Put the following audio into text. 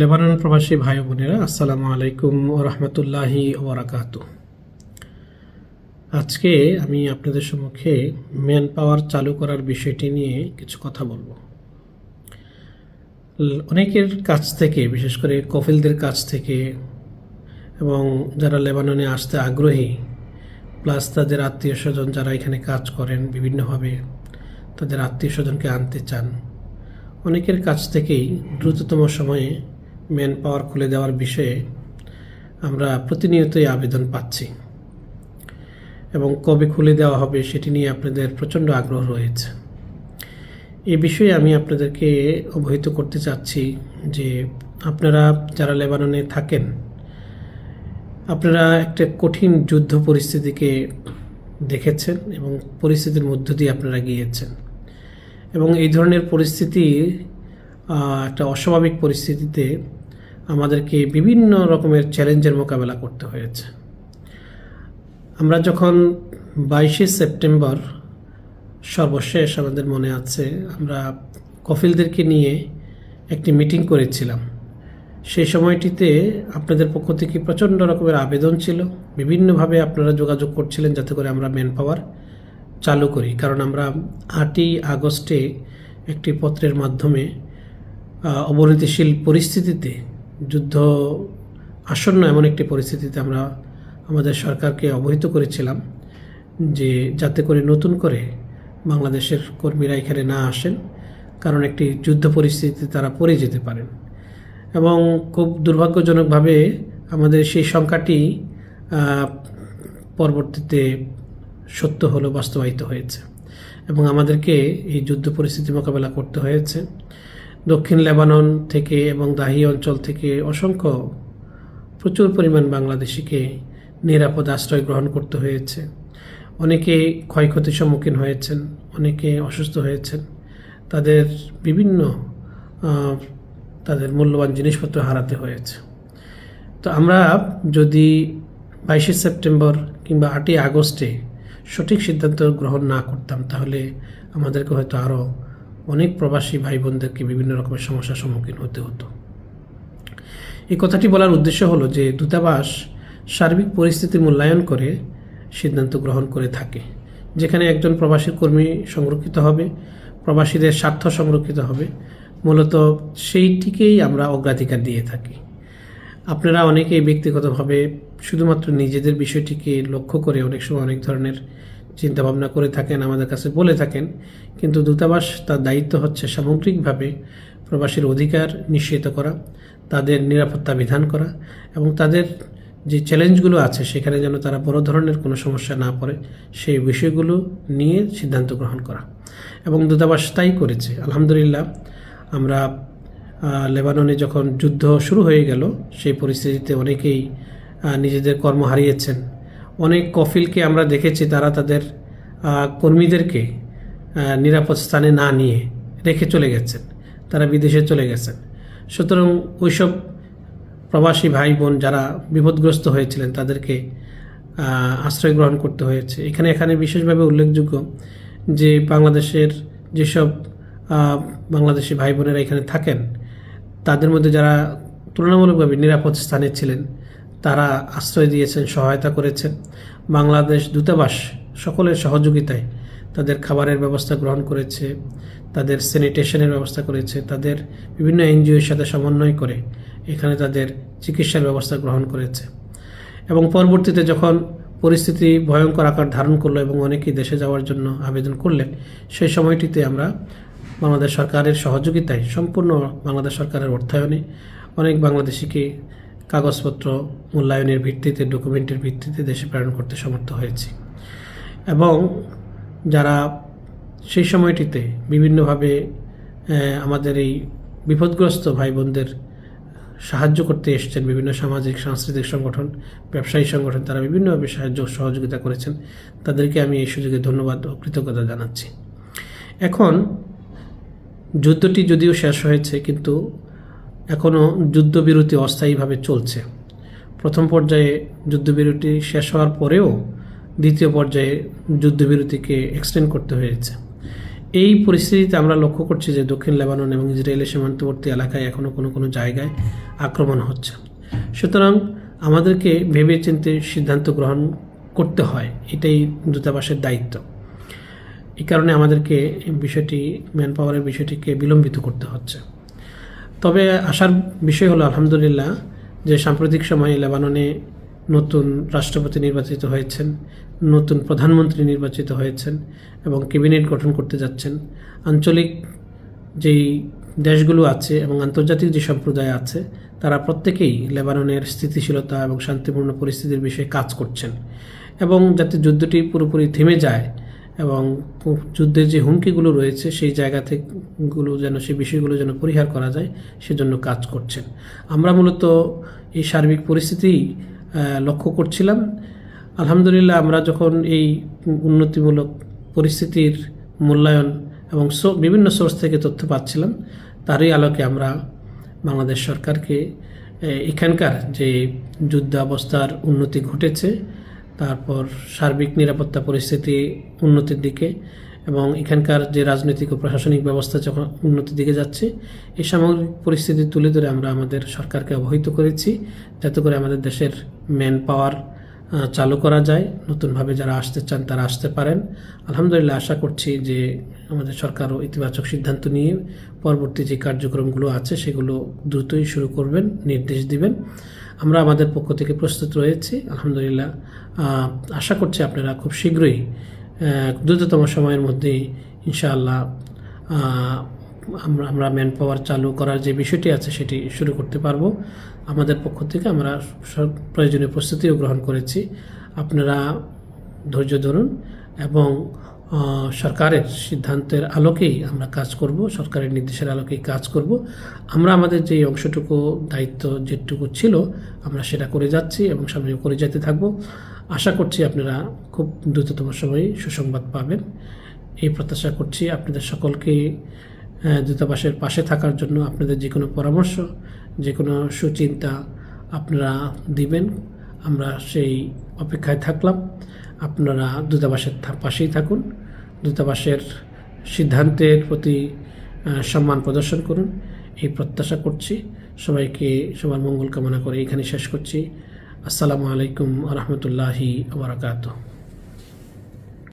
Lebanon প্রবাসী ভাই বোনেরা, আসসালামু আলাইকুম ও রহমতুল্লাহি ওবরাকাত আজকে আমি আপনাদের সম্মুখে ম্যান পাওয়ার চালু করার বিষয়টি নিয়ে কিছু কথা বলব। অনেকের কাছ থেকে, বিশেষ করে কফিলদের কাছ থেকে এবং যারা লেবাননে আসতে আগ্রহী, প্লাস তাদের আত্মীয় স্বজন যারা এখানে কাজ করেন বিভিন্নভাবে, তাদের আত্মীয় স্বজনকে আনতে চান, অনেকের কাছ থেকেই দ্রুততম সময়ে ম্যান পাওয়ার খুলে দেওয়ার বিষয়ে আমরা প্রতিনিয়তই আবেদন পাচ্ছি। এবং কবে খুলে দেওয়া হবে সেটি নিয়ে আপনাদের প্রচণ্ড আগ্রহ রয়েছে। এ বিষয়ে আমি আপনাদেরকে অবহিত করতে চাচ্ছি যে আপনারা যারা লেবাননে থাকেন, আপনারা একটা কঠিন যুদ্ধ পরিস্থিতিকে দেখেছেন এবং পরিস্থিতির মধ্য দিয়ে আপনারা গিয়েছেন। এবং এই ধরনের পরিস্থিতি একটা অস্বাভাবিক পরিস্থিতিতে আমাদেরকে বিভিন্ন রকমের চ্যালেঞ্জের মোকাবেলা করতে হয়েছে। আমরা যখন বাইশে সেপ্টেম্বর সর্বশেষ আমাদের মনে আছে, আমরা কফিলদেরকে নিয়ে একটি মিটিং করেছিলাম। সেই সময়টিতে আপনাদের পক্ষ থেকে প্রচণ্ড রকমের আবেদন ছিল। বিভিন্নভাবে আপনারা যোগাযোগ করছিলেন যাতে করে আমরা ম্যান পাওয়ার চালু করি। কারণ আমরা আটই আগস্টে একটি পত্রের মাধ্যমে অবনতিশীল পরিস্থিতিতে যুদ্ধ আসন্ন এমন একটি পরিস্থিতিতে আমরা আমাদের সরকারকে অবহিত করেছিলাম যে যাতে করে নতুন করে বাংলাদেশের কর্মীরা এখানে না আসেন, কারণ একটি যুদ্ধ পরিস্থিতিতে তারা পড়ে যেতে পারেন। এবং খুব দুর্ভাগ্যজনকভাবে আমাদের সেই সংখ্যাটি পরবর্তীতে সত্য হলো, বাস্তবায়িত হয়েছে। এবং আমাদেরকে এই যুদ্ধ পরিস্থিতি মোকাবেলা করতে হয়েছে। দক্ষিণ লেবানন থেকে এবং দাহি অঞ্চল থেকে অসংখ্য প্রচুর পরিমাণ বাংলাদেশিকে নিরাপদ আশ্রয় গ্রহণ করতে হয়েছে। অনেকে ক্ষয়ক্ষতির সম্মুখীন হয়েছেন, অনেকে অসুস্থ হয়েছেন। তাদের বিভিন্ন তাদের মূল্যবান জিনিসপত্র হারাতে হয়েছে। তো আমরা যদি বাইশে সেপ্টেম্বর কিংবা আটই আগস্টে সঠিক সিদ্ধান্ত গ্রহণ না করতাম, তাহলে আমাদেরকে হয়তো আরও অনেক প্রবাসী ভাই বোনদেরকে বিভিন্ন রকমের সমস্যার সম্মুখীন হতে হতো। এই কথাটি বলার উদ্দেশ্য হলো যে দূতাবাস সার্বিক পরিস্থিতি মূল্যায়ন করে সিদ্ধান্ত গ্রহণ করে থাকে, যেখানে একজন প্রবাসী কর্মী সংরক্ষিত হবে, প্রবাসীদের স্বার্থ সংরক্ষিত হবে। মূলত সেইটিকেই আমরা অগ্রাধিকার দিয়ে থাকি। আপনারা অনেকেই ব্যক্তিগতভাবে শুধুমাত্র নিজেদের বিষয়টিকে লক্ষ্য করে অনেক সময় অনেক ধরনের চিন্তাভাবনা করে থাকেন, আমাদের কাছে বলে থাকেন। কিন্তু দূতাবাস তার দায়িত্ব হচ্ছে সামগ্রিকভাবে প্রবাসীর অধিকার নিশ্চিত করা, তাদের নিরাপত্তা বিধান করা এবং তাদের যে চ্যালেঞ্জগুলো আছে সেখানে যেন তারা বড় ধরনের কোনো সমস্যা না পড়ে, সেই বিষয়গুলো নিয়ে সিদ্ধান্ত গ্রহণ করা। এবং দূতাবাস তাই করেছে। আলহামদুলিল্লাহ, আমরা লেবাননে যখন যুদ্ধ শুরু হয়ে গেল, সেই পরিস্থিতিতে অনেকেই নিজেদের কর্ম হারিয়েছেন। অনেক কফিলকে আমরা দেখেছি, তারা তাদের কর্মীদেরকে নিরাপদ স্থানে না নিয়ে রেখে চলে গেছেন। তারা বিদেশে চলে গেছেন। সুতরাং ওইসব প্রবাসী ভাই বোন যারা বিপদগ্রস্ত হয়েছিলেন, তাদেরকে আশ্রয় গ্রহণ করতে হয়েছে। এখানে এখানে বিশেষভাবে উল্লেখযোগ্য যে বাংলাদেশের যেসব বাংলাদেশি ভাই বোনেরা এখানে থাকেন, তাদের মধ্যে যারা তুলনামূলকভাবে নিরাপদ স্থানে ছিলেন তারা আশ্রয় দিয়েছেন, সহায়তা করেছেন। বাংলাদেশ দূতাবাস সকলের সহযোগিতায় তাদের খাবারের ব্যবস্থা গ্রহণ করেছে, তাদের স্যানিটেশনের ব্যবস্থা করেছে, তাদের বিভিন্ন এনজিওর সাথে সমন্বয় করে এখানে তাদের চিকিৎসার ব্যবস্থা গ্রহণ করেছে। এবং পরবর্তীতে যখন পরিস্থিতি ভয়ঙ্কর আকার ধারণ করল এবং অনেকেই দেশে যাওয়ার জন্য আবেদন করলেন, সেই সময়টিতে আমরা বাংলাদেশ সরকারের সহযোগিতায়, সম্পূর্ণ বাংলাদেশ সরকারের অর্থায়নে অনেক বাংলাদেশিকে কাগজপত্র মূল্যায়নের ভিত্তিতে, ডকুমেন্টের ভিত্তিতে দেশে প্রেরণ করতে সমর্থ হয়েছি। এবং যারা সেই সময়টিতে বিভিন্নভাবে আমাদের এই বিপদগ্রস্ত ভাই বোনদের সাহায্য করতে এসেছেন, বিভিন্ন সামাজিক, সাংস্কৃতিক সংগঠন, ব্যবসায়ী সংগঠন, তারা বিভিন্নভাবে সাহায্য সহযোগিতা করেছেন, তাদেরকে আমি এই সুযোগে ধন্যবাদ ও কৃতজ্ঞতা জানাচ্ছি। এখন, যুদ্ধটি যদিও শেষ হয়েছে, কিন্তু এখনও যুদ্ধবিরতি অস্থায়ীভাবে চলছে। প্রথম পর্যায়ে যুদ্ধবিরতি শেষ হওয়ার পরেও দ্বিতীয় পর্যায়ে যুদ্ধবিরতিকে এক্সটেন্ড করতে হয়েছে। এই পরিস্থিতিতে আমরা লক্ষ্য করছি যে দক্ষিণ লেবানন এবং ইসরায়েলের সীমান্তবর্তী এলাকায় এখনও কোনো কোনো জায়গায় আক্রমণ হচ্ছে। সুতরাং আমাদেরকে ভেবে চিন্তে সিদ্ধান্ত গ্রহণ করতে হয়, এটাই দূতাবাসের দায়িত্ব। এই কারণে আমাদেরকে বিষয়টি ম্যান পাওয়ারের বিষয়টিকে বিলম্বিত করতে হচ্ছে। তবে আসার বিষয় হলো, আলহামদুলিল্লাহ, যে সাম্প্রতিক সময়ে লেবাননে নতুন রাষ্ট্রপতি নির্বাচিত হয়েছেন, নতুন প্রধানমন্ত্রী নির্বাচিত হয়েছেন এবং ক্যাবিনেট গঠন করতে যাচ্ছেন। আঞ্চলিক যেই দেশগুলো আছে এবং আন্তর্জাতিক যে সম্প্রদায় আছে, তারা প্রত্যেকেই লেবাননের স্থিতিশীলতা এবং শান্তিপূর্ণ পরিস্থিতির বিষয়ে কাজ করছেন। এবং যাতে যুদ্ধটি পুরোপুরি থেমে যায় এবং যুদ্ধের যে হুমকিগুলো রয়েছে, সেই জায়গা থেকে গুলো যেন, সেই বিষয়গুলো যেন পরিহার করা যায়, সেজন্য কাজ করছেন। আমরা মূলত এই সার্বিক পরিস্থিতি লক্ষ্য করছিলাম। আলহামদুলিল্লাহ আমরা যখন এই উন্নতিমূলক পরিস্থিতির মূল্যায়ন এবং বিভিন্ন সোর্স থেকে তথ্য পাচ্ছিলাম, তারই আলোকে আমরা বাংলাদেশ সরকারকে এখানকার যে যুদ্ধাবস্থার উন্নতি ঘটেছে তারপর সার্বিক নিরাপত্তা পরিস্থিতি উন্নতির দিকে এবং এখানকার যে রাজনৈতিক ও প্রশাসনিক ব্যবস্থা যখন উন্নতির দিকে যাচ্ছে, এই সামগ্রিক পরিস্থিতি তুলে ধরে আমরা আমাদের সরকারকে অবহিত করেছি যাতে করে আমাদের দেশের ম্যান পাওয়ার চালু করা যায়। নতুনভাবে যারা আসতে চান তারা আসতে পারেন। আলহামদুলিল্লাহ আশা করছি যে আমাদের সরকারও ইতিবাচক সিদ্ধান্ত নিয়ে পরবর্তী যে কার্যক্রমগুলো আছে সেগুলো দ্রুতই শুরু করবেন, নির্দেশ দিবেন। আমরা আমাদের পক্ষ থেকে প্রস্তুত রয়েছি। আলহামদুলিল্লাহ। আশা করছি আপনারা খুব শীঘ্রই দ্রুততম সময়ের মধ্যেই ইনশাআল্লাহ আমরা আমরা ম্যান পাওয়ার চালু করার যে বিষয়টি আছে সেটি শুরু করতে পারব। আমাদের পক্ষ থেকে আমরা সব প্রয়োজনীয় প্রস্তুতিও গ্রহণ করেছি। আপনারা ধৈর্য ধরুন এবং সরকারের সিদ্ধান্তের আলোকেই আমরা কাজ করব, সরকারের নির্দেশের আলোকেই কাজ করব। আমরা আমাদের যে অংশটুকু দায়িত্ব যেটুকু ছিল, আমরা সেটা করে যাচ্ছি এবং সামনে করে যেতে থাকব। আশা করছি আপনারা খুব দ্রুততম সময়ে সুসংবাদ পাবেন। এই প্রত্যাশা করছি আপনাদের সকলকে দূতাবাসের পাশে থাকার জন্য আপনাদের যে কোনো পরামর্শ, যে কোনো সুচিন্তা আপনারা দিবেন। আমরা সেই অপেক্ষায় থাকলাম। আপনারা দূতাবাসের পাশেই থাকুন। দূতাবাসের সিদ্ধান্তের প্রতি সম্মান প্রদর্শন করুন। এই প্রত্যাশা করছি। সবাইকে সবার মঙ্গল কামনা করে এখানে শেষ করছি। আসসালামু আলাইকুম রহমতুল্লাহি আবরাকাতুহ